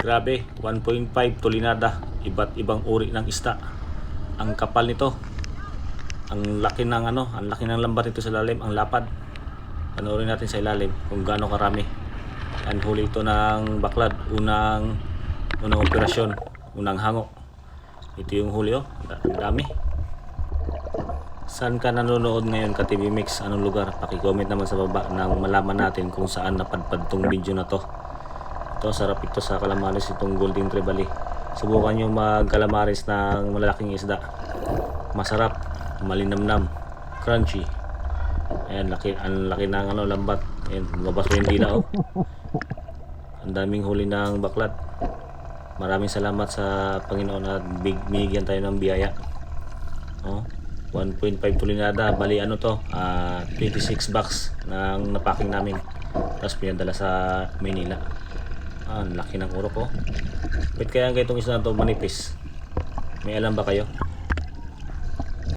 Grabe, 1.5 tulinada. Iba't ibang uri ng isda. Ang kapal nito. Ang laki ng ano, ang laki ng lambat nito sa lalim, ang lapad. Panoorin natin sa ilalim kung gaano karami. Yan huli ito ng baklad. Unang unang operasyon, unang hango. Ito yung huli oh. Dami. Saan ka nanonood ngayon ka TV Mix? Anong lugar? Paki-comment naman sa baba nang malaman natin kung saan napadpad tong video na to. Ito, sarap ito sa calamares itong golden trevally. Subukan nyo mag calamares ng malalaking isda. Masarap, malinamnam, crunchy. Ayan, laki, ang laki ng ano, lambat. Ayan, lumabas pa yung dila oh. Ang daming huli ng baklat. Maraming salamat sa Panginoon at big, binigyan tayo ng biyaya. Oh, 1.5 tulinada. Bali ano to? Ah, 26 bucks ng napacking namin. Tapos pinadala sa Manila. Ah, laki ng urok oh. Wait kaya ang itong isda to manipis? May alam ba kayo?